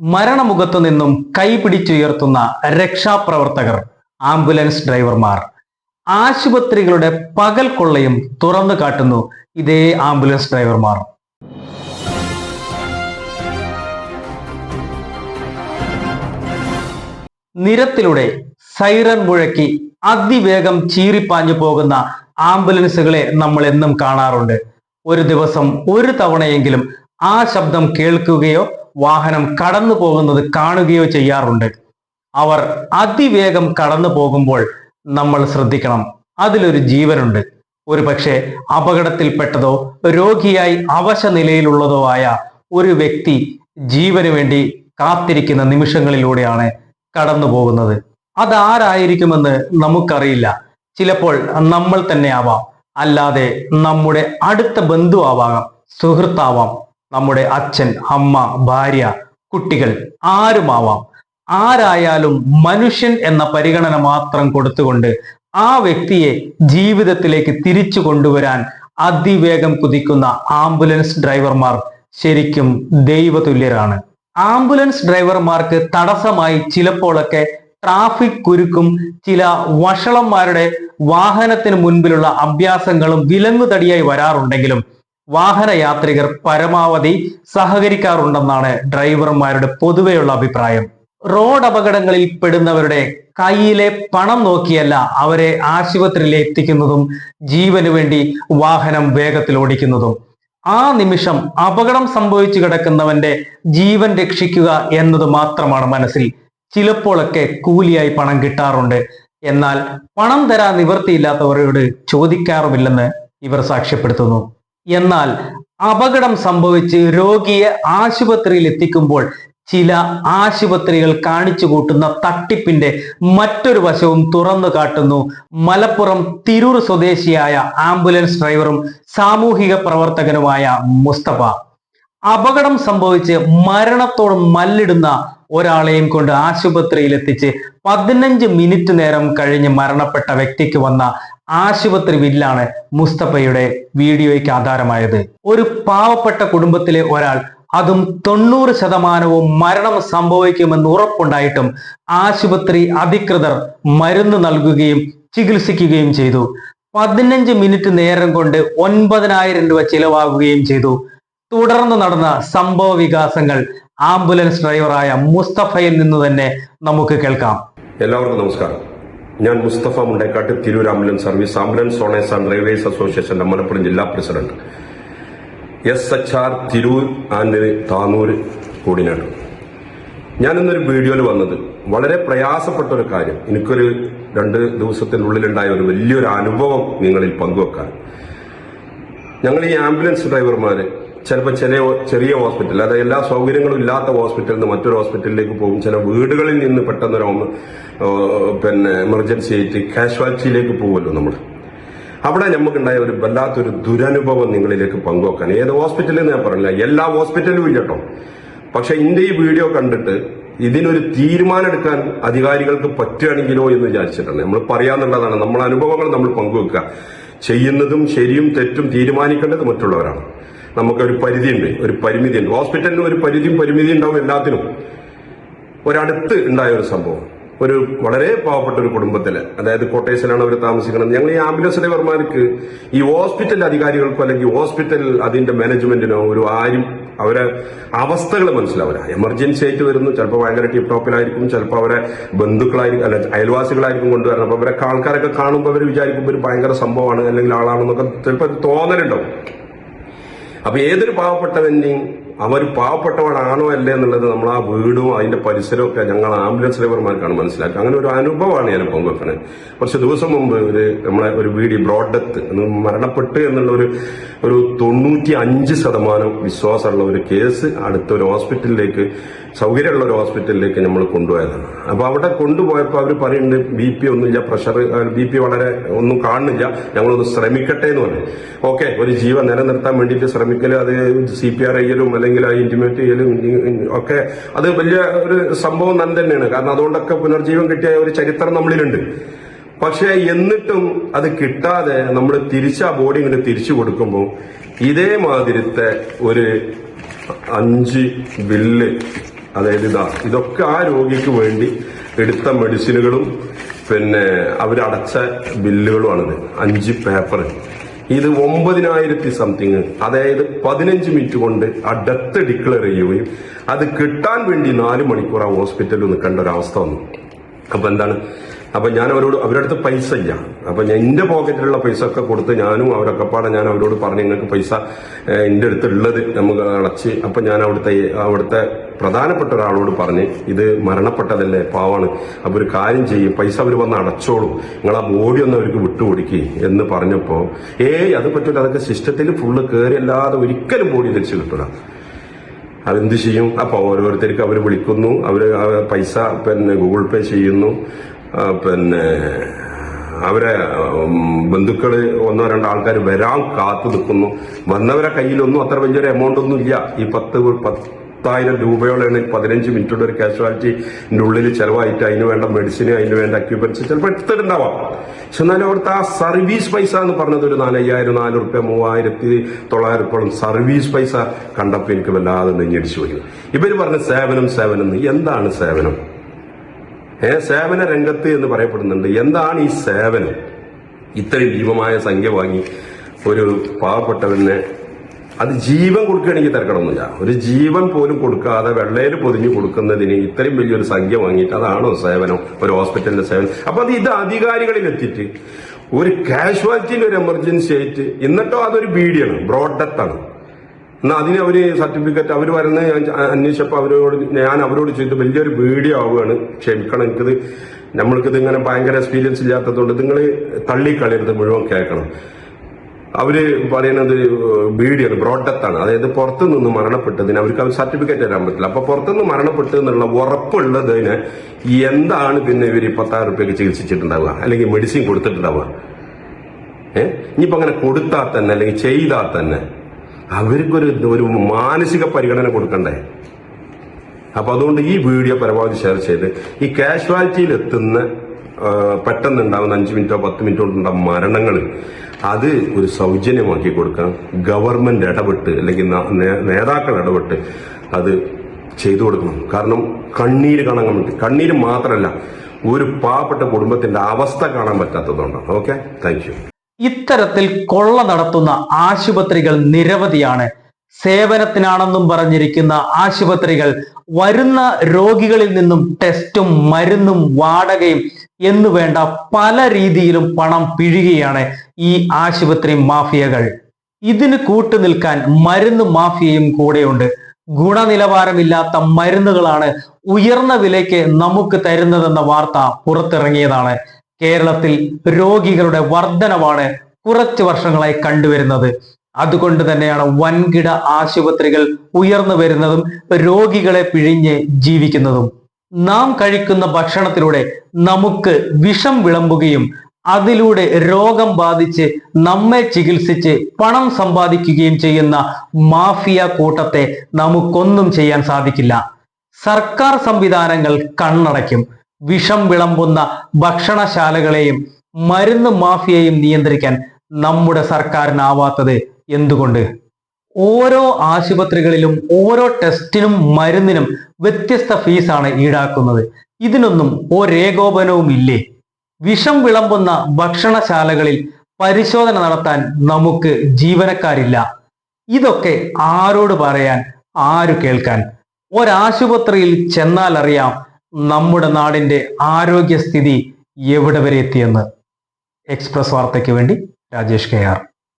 മരണമുഖത്തു നിന്നും കൈപിടിച്ചുയർത്തുന്ന രക്ഷാപ്രവർത്തകർ ആംബുലൻസ് ഡ്രൈവർമാർ. ആശുപത്രികളുടെ പകൽ കൊള്ളയും തുറന്നു കാട്ടുന്നു ഇതേ ആംബുലൻസ് ഡ്രൈവർമാർ. നിരത്തിലൂടെ സൈറൻ മുഴക്കി അതിവേഗം ചീറിപ്പാഞ്ഞു പോകുന്ന ആംബുലൻസുകളെ നമ്മൾ എന്നും കാണാറുണ്ട്. ഒരു ദിവസം ഒരു തവണയെങ്കിലും ആ ശബ്ദം കേൾക്കുകയോ വാഹനം കടന്നു പോകുന്നത് കാണുകയോ ചെയ്യാറുണ്ട്. അവർ അതിവേഗം കടന്നു പോകുമ്പോൾ നമ്മൾ ശ്രദ്ധിക്കണം. അതിലൊരു ജീവനുണ്ട്. ഒരു പക്ഷേ അപകടത്തിൽപ്പെട്ടതോ രോഗിയായി അവശ നിലയിലുള്ളതോ ആയ ഒരു വ്യക്തി ജീവന് വേണ്ടി കാത്തിരിക്കുന്ന നിമിഷങ്ങളിലൂടെയാണ് കടന്നു പോകുന്നത്. അതാരായിരിക്കുമെന്ന് നമുക്കറിയില്ല. ചിലപ്പോൾ നമ്മൾ തന്നെ ആവാം. അല്ലാതെ നമ്മുടെ അടുത്ത ബന്ധു ആവാം സുഹൃത്താവാം. നമ്മുടെ അച്ഛൻ അമ്മ ഭാര്യ കുട്ടികൾ ആരുമാവാം? ആരായാലും മനുഷ്യൻ എന്ന പരിഗണന മാത്രം കൊടുത്തുകൊണ്ട് ആ വ്യക്തിയെ ജീവിതത്തിലേക്ക് തിരിച്ചു കൊണ്ടുവരാൻ അതിവേഗം കുതിക്കുന്ന ആംബുലൻസ് ഡ്രൈവർമാർ ശരിക്കും ദൈവതുല്യരാണ്. ആംബുലൻസ് ഡ്രൈവർമാർക്ക് തടസ്സമായി ചിലപ്പോഴൊക്കെ ട്രാഫിക് കുരുക്കും ചില വഷളന്മാരുടെ വാഹനത്തിന് മുൻപിലുള്ള അഭ്യാസങ്ങളും വിലങ്ങുതടിയായി വരാറുണ്ടെങ്കിലും വാഹന യാത്രികർ പരമാവധി സഹകരിക്കാറുണ്ടെന്നാണ് ഡ്രൈവർമാരുടെ പൊതുവെയുള്ള അഭിപ്രായം. റോഡ് അപകടങ്ങളിൽ പെടുന്നവരുടെ കയ്യിലെ പണം നോക്കിയല്ല അവരെ ആശുപത്രിയിൽ എത്തിക്കുന്നതും ജീവന് വേണ്ടി വാഹനം വേഗത്തിൽ ഓടിക്കുന്നതും. ആ നിമിഷം അപകടം സംഭവിച്ചു കിടക്കുന്നവന്റെ ജീവൻ രക്ഷിക്കുക എന്നത് മാത്രമാണ് മനസ്സിൽ. ചിലപ്പോഴൊക്കെ കൂലിയായി പണം കിട്ടാറുണ്ട്. എന്നാൽ പണം തരാൻ നിവൃത്തിയില്ലാത്തവരോട് ചോദിക്കാറുമില്ലെന്ന് ഇവർ സാക്ഷ്യപ്പെടുത്തുന്നു. എന്നാൽ അപകടം സംഭവിച്ച് രോഗിയെ ആശുപത്രിയിൽ എത്തിക്കുമ്പോൾ ചില ആശുപത്രികൾ കാണിച്ചു കൂട്ടുന്ന തട്ടിപ്പിന്റെ മറ്റൊരു വശവും തുറന്നു കാട്ടുന്നു. മലപ്പുറം തിരൂർ സ്വദേശിയായ ആംബുലൻസ് ഡ്രൈവറും സാമൂഹിക പ്രവർത്തകനുമായ മുസ്തഫ. അപകടം സംഭവിച്ച് മരണത്തോട് മല്ലിടുന്ന ഒരാളെയും കൊണ്ട് ആശുപത്രിയിൽ എത്തിച്ച് പതിനഞ്ച് മിനിറ്റ് നേരം കഴിഞ്ഞ് മരണപ്പെട്ട വ്യക്തിക്ക് വന്ന ആശുപത്രി ബില്ലാണ് മുസ്തഫയുടെ വീഡിയോയ്ക്ക് ആധാരമായത്. ഒരു പാവപ്പെട്ട കുടുംബത്തിലെ ഒരാൾ അതും തൊണ്ണൂറ് ശതമാനവും മരണം സംഭവിക്കുമെന്ന് ഉറപ്പുണ്ടായിട്ടും ആശുപത്രി അധികൃതർ മരുന്ന് നൽകുകയും ചികിത്സിക്കുകയും ചെയ്തു. പതിനഞ്ച് മിനിറ്റ് നേരം കൊണ്ട് ഒൻപതിനായിരം രൂപ ചിലവാകുകയും ചെയ്തു. തുടർന്ന് നടന്ന സംഭവ വികാസങ്ങൾ ആംബുലൻസ് ഡ്രൈവറായ മുസ്തഫയിൽ നിന്ന് തന്നെ നമുക്ക് കേൾക്കാം. എല്ലാവർക്കും നമസ്കാരം. ഞാൻ Musthafa Mundekkatt Tirur ambulance service ambulance owners and railways അസോസിയേഷന്റെ മലപ്പുറം ജില്ലാ president. S H R Tirur and Tanur coordinator ഞാനിന്നൊരു വീഡിയോയിൽ വന്നത് വളരെ പ്രയാസപ്പെട്ട ഒരു കാര്യം. എനിക്കൊരു രണ്ട് ദിവസത്തിനുള്ളിലുണ്ടായ ഒരു വലിയൊരു അനുഭവം നിങ്ങളിൽ പങ്കുവെക്കാൻ. ഞങ്ങൾ ഈ ആംബുലൻസ് ഡ്രൈവർമാര് ചിലപ്പോൾ ചില ചെറിയ ഹോസ്പിറ്റൽ അതായത് എല്ലാ സൗകര്യങ്ങളും ഇല്ലാത്ത ഹോസ്പിറ്റലിൽ നിന്ന് മറ്റൊരു ഹോസ്പിറ്റലിലേക്ക് പോകും. ചില വീടുകളിൽ നിന്ന് പെട്ടെന്ന് ഒരു പിന്നെ എമർജൻസി ആയിട്ട് കാഷ്വാലിറ്റിയിലേക്ക് പോകുമല്ലോ നമ്മൾ. അവിടെ നമുക്കുണ്ടായ ഒരു വല്ലാത്തൊരു ദുരനുഭവം നിങ്ങളിലേക്ക് പങ്കുവെക്കാൻ ഏത് ഹോസ്പിറ്റലിൽ ഞാൻ പറഞ്ഞില്ല എല്ലാ ഹോസ്പിറ്റലും ഇല്ല കേട്ടോ. പക്ഷെ ഇന്റെ ഈ വീഡിയോ കണ്ടിട്ട് ഇതിനൊരു തീരുമാനമെടുക്കാൻ അധികാരികൾക്ക് പറ്റുകയാണെങ്കിലോ എന്ന് വിചാരിച്ചിട്ടാണ്. നമ്മൾ പറയാന്നുള്ളതാണ് നമ്മളെ അനുഭവങ്ങൾ നമ്മൾ പങ്കുവെക്കുക. ചെയ്യുന്നതും ശരിയും തെറ്റും തീരുമാനിക്കേണ്ടത് മറ്റുള്ളവരാണ്. നമുക്കൊരു പരിധിയുണ്ട് ഒരു പരിമിതിയുണ്ട്. ഹോസ്പിറ്റലിന് ഒരു പരിധിയും പരിമിതിയും ഉണ്ടാവും എല്ലാത്തിനും. ഒരടുത്ത് ഉണ്ടായ ഒരു സംഭവം. ഒരു വളരെ പാവപ്പെട്ട ഒരു കുടുംബത്തിൽ അതായത് കോട്ടേഴ്സിലാണ് അവർ താമസിക്കുന്നത്. ഞങ്ങൾ ഈ ആംബുലൻസ് ഡ്രൈവർമാർക്ക് ഈ ഹോസ്പിറ്റൽ അധികാരികൾക്കോ അല്ലെങ്കിൽ ഹോസ്പിറ്റൽ അതിന്റെ മാനേജ്മെന്റിനോ ഒരു ആരും അവരെ അവസ്ഥകൾ മനസ്സിലാവില്ല. എമർജൻസി ആയിട്ട് വരുന്നു ചിലപ്പോൾ ഭയങ്കര ടിപ് ടോപ്പിലായിരിക്കും ചിലപ്പോൾ അവരെ ബന്ധുക്കളായിരിക്കും അല്ല അയൽവാസികളായിരിക്കും കൊണ്ടുവരണം. അപ്പൊ അവരൊക്കെ ആൾക്കാരൊക്കെ കാണുമ്പോൾ അവർ വിചാരിക്കുമ്പോൾ ഒരു ഭയങ്കര സംഭവമാണ് അല്ലെങ്കിൽ ആളാണെന്നൊക്കെ ചിലപ്പോൾ തോന്നലുണ്ടാവും. അപ്പൊ ഏതൊരു പാവപ്പെട്ടവന്റെയും അവർ പാവപ്പെട്ടവനാണോ അല്ലേ എന്നുള്ളത് നമ്മൾ ആ വീടും അതിന്റെ പരിസരവും ഒക്കെ ഞങ്ങൾ ആംബുലൻസ് ഡ്രൈവർമാർക്കാണ് മനസ്സിലാക്കുക. അങ്ങനെ ഒരു അനുഭവമാണ് ഞാൻ പങ്കുവെക്കണത് കുറച്ച് ദിവസം മുമ്പ് ഒരു നമ്മളെ ഒരു വീടി ബ്രോഡ് ഡെത്ത് മരണപ്പെട്ട് എന്നുള്ള ഒരു ഒരു തൊണ്ണൂറ്റി അഞ്ച് ശതമാനം വിശ്വാസമുള്ള ഒരു കേസ് അടുത്ത ഒരു ഹോസ്പിറ്റലിലേക്ക് സൗകര്യമുള്ള ഒരു ഹോസ്പിറ്റലിലേക്ക് നമ്മൾ കൊണ്ടുപോയതാണ്. അപ്പൊ അവിടെ കൊണ്ടുപോയപ്പോൾ അവർ പറയുന്നുണ്ട് ബി പി ഒന്നുമില്ല പ്രഷർ ബി പി വളരെ ഒന്നും കാണുന്നില്ല ഞങ്ങളൊന്ന് ശ്രമിക്കട്ടെ എന്ന് പറഞ്ഞു. ഓക്കെ ഒരു ജീവൻ നിലനിർത്താൻ വേണ്ടിയിട്ട് ശ്രമിക്കൽ അത് സി പി ആർ ഐയിലും ആ ഇന്റിമേറ്റ് ചെയ്യലും ഒക്കെ അത് വലിയ ഒരു സംഭവം നന്ദി തന്നെയാണ്. കാരണം അതുകൊണ്ടൊക്കെ പുനർജീവൻ കിട്ടിയ ഒരു ചരിത്രം നമ്മളിലുണ്ട്. പക്ഷേ എന്നിട്ടും അത് കിട്ടാതെ നമ്മൾ തിരിച്ച് ആ ബോഡി ഇങ്ങനെ തിരിച്ചു കൊടുക്കുമ്പോൾ ഇതേമാതിരത്തെ ഒരു അഞ്ച് ബില്ല് അതായത് ഇതാ ഇതൊക്കെ ആ രോഗിക്ക് വേണ്ടി എടുത്ത മെഡിസിനുകളും പിന്നെ അവരടച്ച ബില്ലുകളുമാണിത് അഞ്ച് പേപ്പർ ഇത് ഒമ്പതിനായിരത്തി സംതിങ് അതായത് പതിനഞ്ച് മിനിറ്റ് കൊണ്ട് ആ ഡെത്ത് ഡിക്ലെയർ ചെയ്യുകയും അത് കിട്ടാൻ വേണ്ടി നാല് മണിക്കൂർ ആ ഹോസ്പിറ്റലിൽ നിൽക്കേണ്ട ഒരു അവസ്ഥ വന്നു. അപ്പൊ എന്താണ്? അപ്പൊ ഞാൻ അവരോട് അവരടുത്ത് പൈസ ഇല്ല അപ്പൊ എന്റെ പോക്കറ്റിലുള്ള പൈസ ഒക്കെ കൊടുത്ത് ഞാനും അവരൊക്കെ പാടെ ഞാൻ അവരോട് പറഞ്ഞു നിങ്ങൾക്ക് പൈസ എന്റെ അടുത്തുള്ളത് നമുക്ക് അടച്ച്. അപ്പൊ ഞാൻ അവിടുത്തെ അവിടുത്തെ പ്രധാനപ്പെട്ട ഒരാളോട് പറഞ്ഞ് ഇത് മരണപ്പെട്ടതല്ലേ പാവാണ്. അപ്പൊ ഒരു കാര്യം ചെയ്യും പൈസ അവർ വന്ന് അടച്ചോളും. നിങ്ങൾ ആ ബോഡി ഒന്ന് അവർക്ക് വിട്ടുകൊടുക്കി. എന്ന് പറഞ്ഞപ്പോ ഏയ് അത് പറ്റൂല. അതൊക്കെ സിസ്റ്റത്തിൽ ഫുള്ള് കയറി അല്ലാതെ ഒരിക്കലും ബോഡി തിരിച്ചു കിട്ടൂല. അതെന്ത് ചെയ്യും? അപ്പൊ ഓരോരുത്തർക്ക് അവർ വിളിക്കുന്നു. അവർ പൈസ പിന്നെ ഗൂഗിൾ പേ ചെയ്യുന്നു. പിന്നെ അവരെ ബന്ധുക്കൾ ഒന്നോ രണ്ടോ ആൾക്കാർ വരാൻ കാത്തു നിൽക്കുന്നു വന്നവരെ കയ്യിലൊന്നും അത്ര വലിയൊരു എമൗണ്ട് ഒന്നും ഇല്ല. ഈ പത്ത് പത്തായിരം രൂപയോളാണ് പതിനഞ്ച് മിനിറ്റുള്ള ഒരു കാഷ്വാലിറ്റിന്റെ ഉള്ളിൽ ചെലവായിട്ട് അതിന് വേണ്ട മെഡിസിന് അതിന് വേണ്ട അക്യുപൻസ് ചിലപ്പോൾ എടുത്തിട്ടുണ്ടാവാം. പക്ഷെ എന്നാലും അവിടുത്തെ ആ സർവീസ് പൈസ എന്ന് പറഞ്ഞത് ഒരു നാലയ്യായിരം നാല് റുപ്യ മൂവായിരത്തി തൊള്ളായിരം റുപ്യോളം സർവീസ് പൈസ കണ്ടപ്പോൾ എനിക്ക് വല്ലാതെ നെഞ്ഞടിച്ചു പോയി. ഇവർ പറഞ്ഞ സേവനം സേവനം എന്താണ് സേവനം? സേവന രംഗത്ത് എന്ന് പറയപ്പെടുന്നുണ്ട്. എന്താണ് ഈ സേവനം? ഇത്രയും ഭീമമായ സംഖ്യ വാങ്ങി ഒരു പാവപ്പെട്ടവന് അത് ജീവൻ കൊടുക്കുകയാണെങ്കിൽ തിരക്കണമെന്നില്ല ഒരു ജീവൻ പോലും കൊടുക്കാതെ വെള്ളയിൽ പൊതിഞ്ഞു കൊടുക്കുന്നതിന് ഇത്രയും വലിയൊരു സംഖ്യ വാങ്ങിയിട്ട് അതാണോ സേവനം? ഒരു ഹോസ്പിറ്റലിന്റെ സേവനം. അപ്പൊ അത് ഇത് അധികാരികളിൽ എത്തിയിട്ട് ഒരു കാഷ്വാലിറ്റിന്റെ ഒരു എമർജൻസി ആയിട്ട് എന്നിട്ടോ അതൊരു ബീഡിയാണ് ബ്രോഡ് ഡെത്ത് അതിനെ അവർ സർട്ടിഫിക്കറ്റ് അവർ വരുന്ന ഞാൻ അന്വേഷിച്ചപ്പോൾ അവരോട് ഞാൻ അവരോട് ചെയ്തു വലിയൊരു വീഡിയോ ആവുകയാണ് ക്ഷമിക്കണം എനിക്കത് നമ്മൾക്കിത് ഇങ്ങനെ ഭയങ്കര എക്സ്പീരിയൻസ് ഇല്ലാത്തതുകൊണ്ട് നിങ്ങൾ തള്ളിക്കളയരുത് മുഴുവൻ കേൾക്കണം. അവർ പറയുന്നത് ബീഡിയാണ് ബ്രോഡത്താണ് അതായത് പുറത്തുനിന്ന് മരണപ്പെട്ടതിന് അവർക്ക് അവർ സർട്ടിഫിക്കറ്റ് തരാൻ പറ്റില്ല. അപ്പൊ പുറത്തുനിന്ന് മരണപ്പെട്ടു എന്നുള്ള ഉറപ്പുള്ളതിന് എന്താണ് പിന്നെ ഇവർ പത്താറ് റുപ്യക്ക് ചികിത്സിച്ചിട്ടുണ്ടാവുക? അല്ലെങ്കിൽ മെഡിസിൻ കൊടുത്തിട്ടുണ്ടാവുക? ഏഹ് ഇനിയിപ്പോ അങ്ങനെ കൊടുത്താൽ തന്നെ അല്ലെങ്കിൽ ചെയ്താൽ തന്നെ അവർക്കൊരു ഒരു മാനസിക പരിഗണന കൊടുക്കണ്ടേ? അപ്പൊ അതുകൊണ്ട് ഈ വീഡിയോ പരമാവധി ഷെയർ ചെയ്ത് ഈ കാഷ്വാലിറ്റിയിൽ എത്തുന്ന ആ, പെട്ടെന്ന് ഉണ്ടാവുന്ന അഞ്ച് മിനിറ്റോ പത്ത് മിനിറ്റോ കൊണ്ടുണ്ടാകുന്ന മരണങ്ങൾ അത് ഒരു സൗജന്യമാക്കി കൊടുക്കാം. ഗവൺമെന്റ് ഇടപെട്ട് അല്ലെങ്കിൽ നേതാക്കൾ ഇടപെട്ട് അത് ചെയ്തു കൊടുക്കണം. കാരണം കണ്ണീര് കാണാൻ കണ്ണീര് മാത്രമല്ല ഒരു പാവപ്പെട്ട കുടുംബത്തിന്റെ അവസ്ഥ കാണാൻ പറ്റാത്തതുകൊണ്ടാണ്. ഓക്കെ താങ്ക് ഇത്തരത്തിൽ കൊള്ള നടത്തുന്ന ആശുപത്രികൾ നിരവധിയാണ്. സേവനത്തിനാണെന്നും പറഞ്ഞിരിക്കുന്ന ആശുപത്രികൾ വരുന്ന രോഗികളിൽ നിന്നും ടെസ്റ്റും മരുന്നും വാടകയും എന്നു വേണ്ട പല രീതിയിലും പണം പിഴുകയാണ് ഈ ആശുപത്രി മാഫിയകൾ. ഇതിന് കൂട്ടു നിൽക്കാൻ മരുന്ന് മാഫിയയും കൂടെയുണ്ട്. ഗുണനിലവാരമില്ലാത്ത മരുന്നുകളാണ് ഉയർന്ന വിലയ്ക്ക് നമുക്ക് തരുന്നതെന്ന വാർത്ത പുറത്തിറങ്ങിയതാണ്. കേരളത്തിൽ രോഗികളുടെ വർധനവാണ് കുറച്ച് വർഷങ്ങളായി കണ്ടുവരുന്നത്. അതുകൊണ്ട് തന്നെയാണ് വൻകിട ആശുപത്രികൾ ഉയർന്നു വരുന്നതും രോഗികളെ പിഴിഞ്ഞ് ജീവിക്കുന്നതും. നാം കഴിക്കുന്ന ഭക്ഷണത്തിലൂടെ നമുക്ക് വിഷം വിളമ്പുകയും അതിലൂടെ രോഗം ബാധിച്ച് നമ്മെ ചികിത്സിച്ച് പണം സമ്പാദിക്കുകയും ചെയ്യുന്ന മാഫിയ കൂട്ടത്തെ നമുക്കൊന്നും ചെയ്യാൻ സാധിക്കില്ല. സർക്കാർ സംവിധാനങ്ങൾ കണ്ണടയ്ക്കും. വിഷം വിളമ്പുന്ന ഭക്ഷണശാലകളെയും മരുന്ന് മാഫിയയും നിയന്ത്രിക്കാൻ നമ്മുടെ സർക്കാരിനാവാത്തത് എന്തുകൊണ്ട്? ഓരോ ആശുപത്രികളിലും ഓരോ ടെസ്റ്റിനും മരുന്നിനും വ്യത്യസ്ത ഫീസാണ് ഈടാക്കുന്നത്. ഇതിനൊന്നും ഒരേകോപനവും ഇല്ലേ വിഷം വിളമ്പുന്ന ഭക്ഷണശാലകളിൽ പരിശോധന നടത്താൻ നമുക്ക് ജീവനക്കാരില്ല. ഇതൊക്കെ ആരോട് പറയാൻ ആരു കേൾക്കാൻ? ഒരാശുപത്രിയിൽ ചെന്നാൽ അറിയാം നമ്മുടെ നാടിന്റെ ആരോഗ്യസ്ഥിതി എവിടെ വരെ എത്തിയെന്ന് എക്സ്പ്രസ് വാർത്തയ്ക്ക് വേണ്ടി രാജേഷ് കെ ആർ.